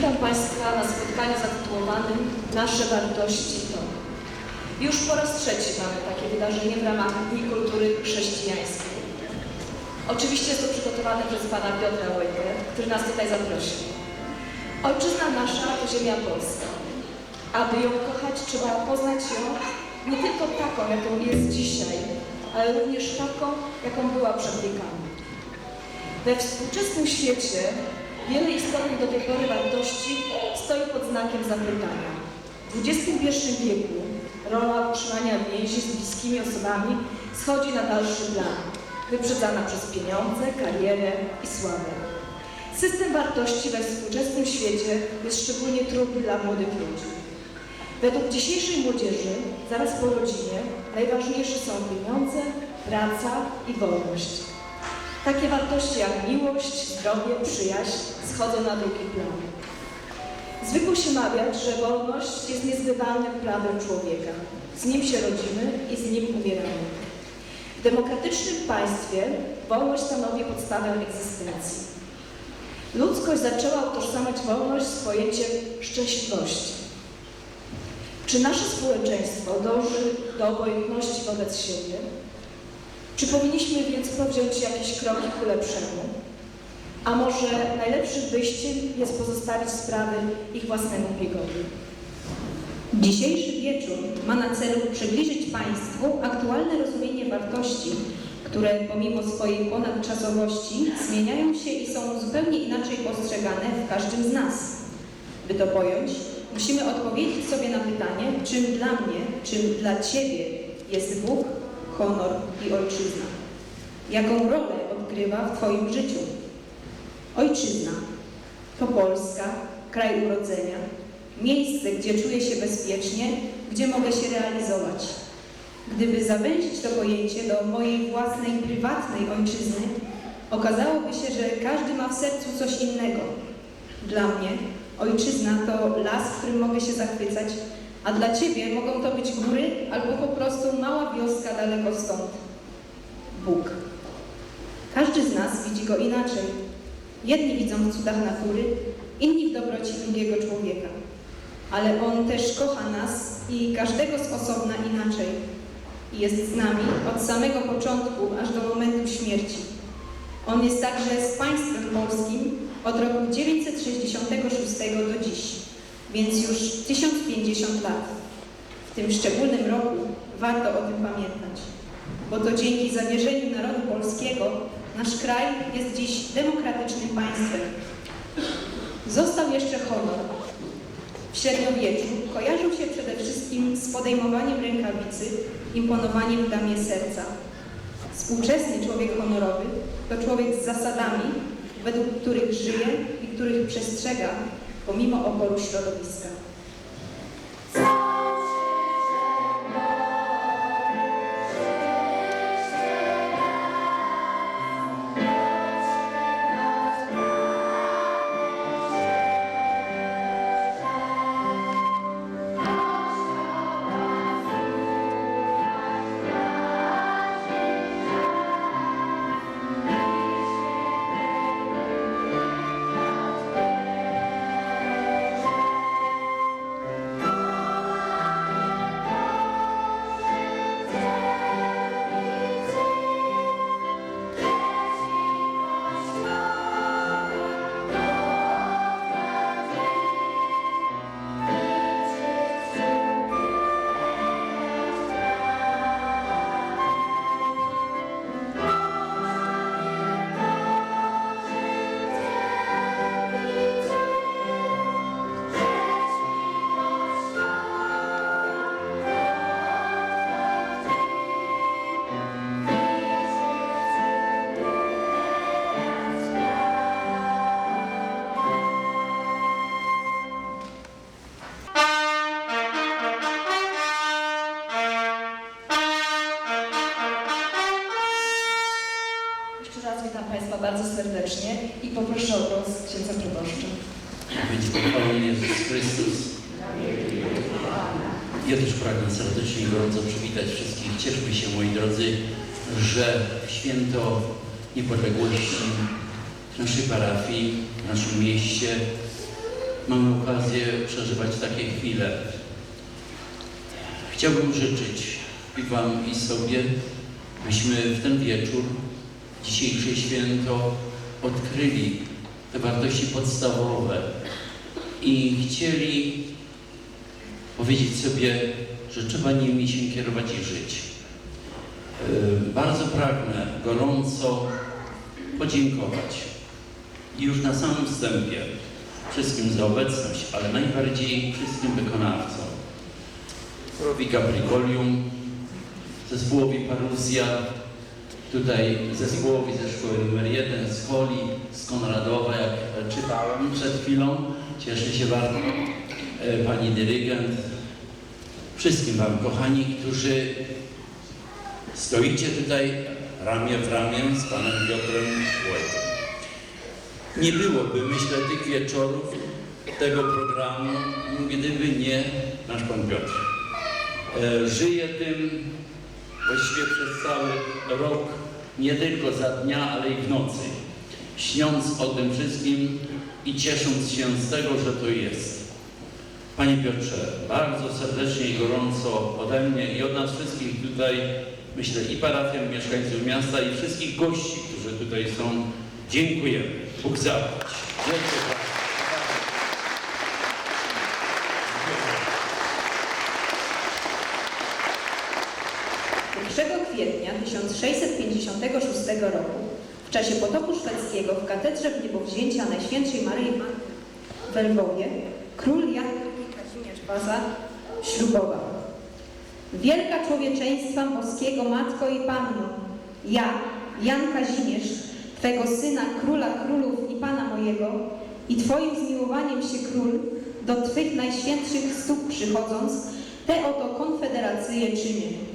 Witam Państwa na spotkaniu zatytułowanym Nasze wartości to. Już po raz trzeci mamy takie wydarzenie w ramach Dni Kultury Chrześcijańskiej. Oczywiście jest to przygotowane przez Pana Piotra Łojkę, który nas tutaj zaprosił. Ojczyzna nasza to ziemia polska. Aby ją kochać, trzeba poznać ją nie tylko taką, jaką jest dzisiaj, ale również taką, jaką była przed wiekami. We współczesnym świecie wiele istotnych do tej pory wartości stoi pod znakiem zapytania. W XXI wieku rola utrzymania więzi z bliskimi osobami schodzi na dalszy plan, wyprzedzana przez pieniądze, karierę i sławę. System wartości we współczesnym świecie jest szczególnie trudny dla młodych ludzi. Według dzisiejszej młodzieży, zaraz po rodzinie, najważniejsze są pieniądze, praca i wolność. Takie wartości jak miłość, zdrowie, przyjaźń schodzą na drugi plan. Zwykło się mawiać, że wolność jest niezbywalnym prawem człowieka. Z nim się rodzimy i z nim umieramy. W demokratycznym państwie wolność stanowi podstawę egzystencji. Ludzkość zaczęła utożsamiać wolność z pojęciem szczęśliwości. Czy nasze społeczeństwo dąży do obojętności wobec siebie? Czy powinniśmy więc powziąć jakieś kroki ku lepszemu? A może najlepszym wyjściem jest pozostawić sprawy ich własnemu biegowi? Dzisiejszy wieczór ma na celu przybliżyć Państwu aktualne rozumienie wartości, które pomimo swojej ponadczasowości zmieniają się i są zupełnie inaczej postrzegane w każdym z nas. By to pojąć, musimy odpowiedzieć sobie na pytanie, czym dla mnie, czym dla Ciebie jest Bóg, honor i ojczyzna. Jaką rolę odgrywa w Twoim życiu? Ojczyzna to Polska, kraj urodzenia, miejsce, gdzie czuję się bezpiecznie, gdzie mogę się realizować. Gdyby zawęzić to pojęcie do mojej własnej, prywatnej ojczyzny, okazałoby się, że każdy ma w sercu coś innego. Dla mnie ojczyzna to las, w którym mogę się zachwycać, a dla Ciebie mogą to być góry albo po prostu mała wioska daleko stąd. Bóg. Każdy z nas widzi go inaczej. Jedni widzą w cudach natury, inni w dobroci drugiego człowieka. Ale On też kocha nas i każdego z osobna inaczej. I jest z nami od samego początku aż do momentu śmierci. On jest także z państwem polskim od roku 966 do dziś, więc już 1050 lat. W tym szczególnym roku warto o tym pamiętać, bo to dzięki zawierzeniu narodu polskiego nasz kraj jest dziś demokratycznym państwem. Został jeszcze honor. W średniowieczu kojarzył się przede wszystkim z podejmowaniem rękawicy, imponowaniem damie serca. Współczesny człowiek honorowy to człowiek z zasadami, według których żyje i których przestrzega pomimo oporu środowiska. Serdecznie i poproszę o głos księdza proboszcza. Być pochwalony Jezus Chrystus. Ja też pragnę serdecznie i gorąco przywitać wszystkich. Cieszmy się, moi drodzy, że święto niepodległości naszej parafii, w naszym mieście mamy okazję przeżywać takie chwile. Chciałbym życzyć i Wam i sobie, byśmy w ten wieczór, dzisiejsze święto, odkryli te wartości podstawowe i chcieli powiedzieć sobie, że trzeba nimi się kierować i żyć. Yy, Bardzo pragnę gorąco podziękować i już na samym wstępie wszystkim za obecność, ale najbardziej wszystkim wykonawcom. Rowi Capricolium, zespołowi Paruzja, tutaj zespołowi ze szkoły numer 1 z Holi, z Konradowa, jak czytałem przed chwilą. Cieszę się bardzo. E, Pani dyrygent, wszystkim Wam, kochani, którzy stoicie tutaj ramię w ramię z Panem Piotrem Łojką. Nie byłoby, myślę, tych wieczorów, tego programu, gdyby nie nasz Pan Piotr. E, Żyje tym właściwie przez cały rok, nie tylko za dnia, ale i w nocy, śniąc o tym wszystkim i ciesząc się z tego, że to jest. Panie Piotrze, bardzo serdecznie i gorąco ode mnie i od nas wszystkich tutaj, myślę i parafian, mieszkańców miasta i wszystkich gości, którzy tutaj są, dziękujemy. Bóg zapłać. Wielkie 1656 roku w czasie potopu szwedzkiego w katedrze niebowzięcia Najświętszej Maryi Panny Lwowie król Jan Kazimierz Waza ślubował. Wielka człowieczeństwa boskiego Matko i Panno, ja, Jan Kazimierz, Twego Syna, Króla Królów i Pana mojego, i Twoim zmiłowaniem się Król, do Twych najświętszych stóp przychodząc, te oto konfederacje czynię.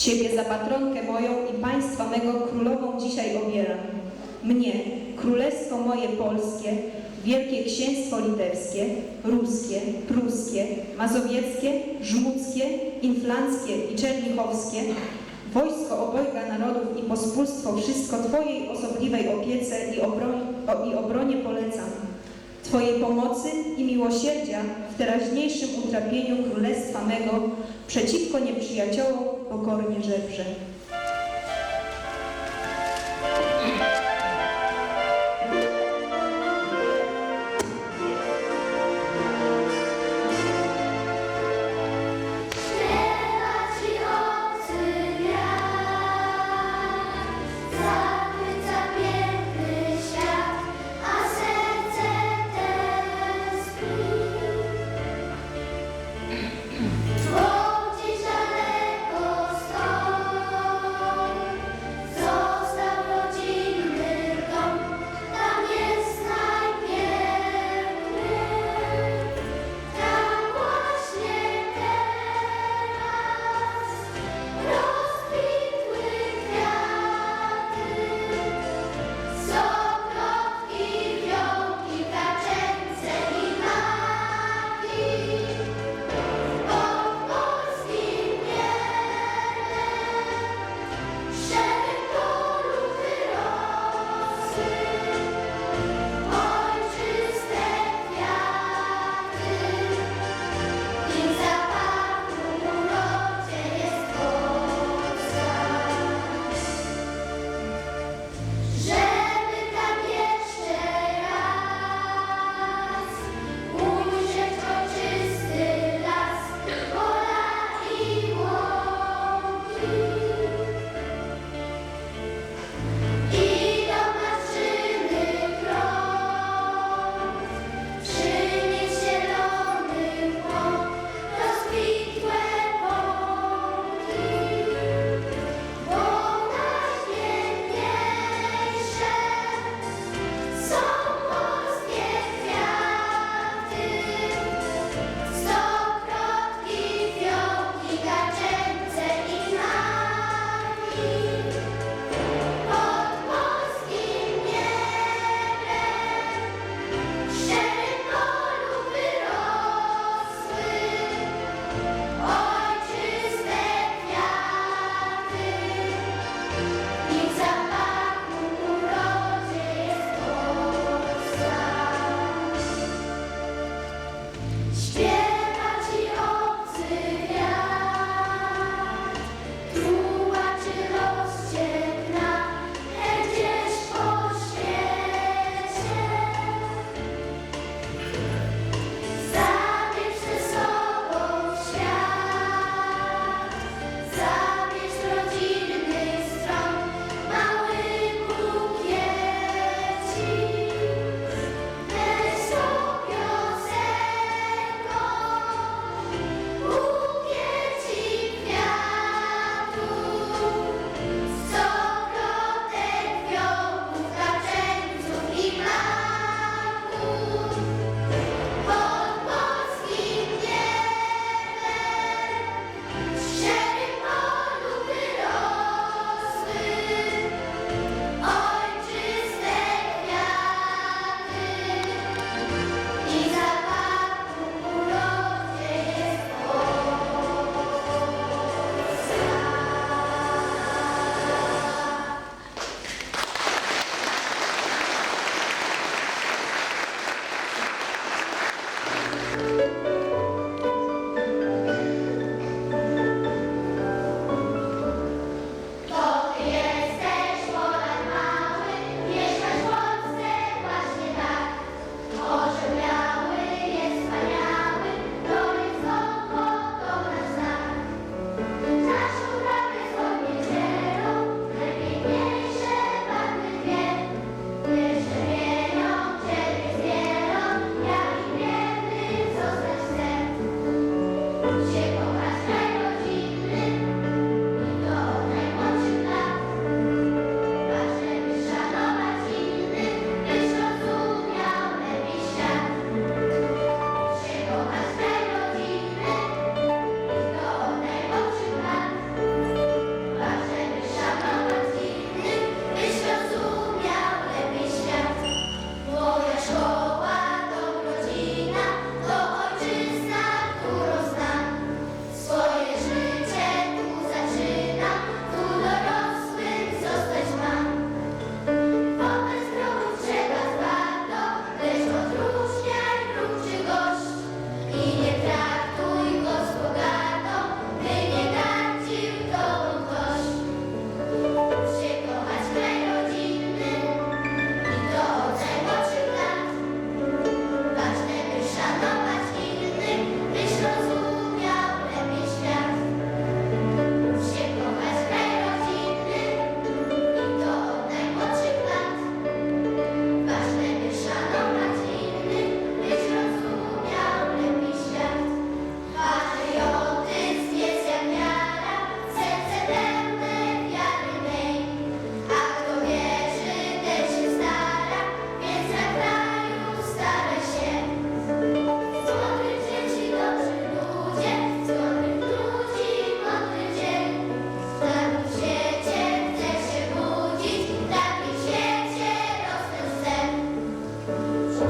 Ciebie za patronkę moją i państwa mego królową dzisiaj obieram. Mnie, królestwo moje polskie, wielkie księstwo litewskie, ruskie, pruskie, mazowieckie, żmudzkie, inflanckie i czernichowskie, wojsko obojga narodów i pospólstwo wszystko Twojej osobliwej opiece i obronie, o, i obronie polecam. Twojej pomocy i miłosierdzia w teraźniejszym utrapieniu królestwa mego przeciwko nieprzyjaciołom pokornie żebrze.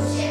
Deus.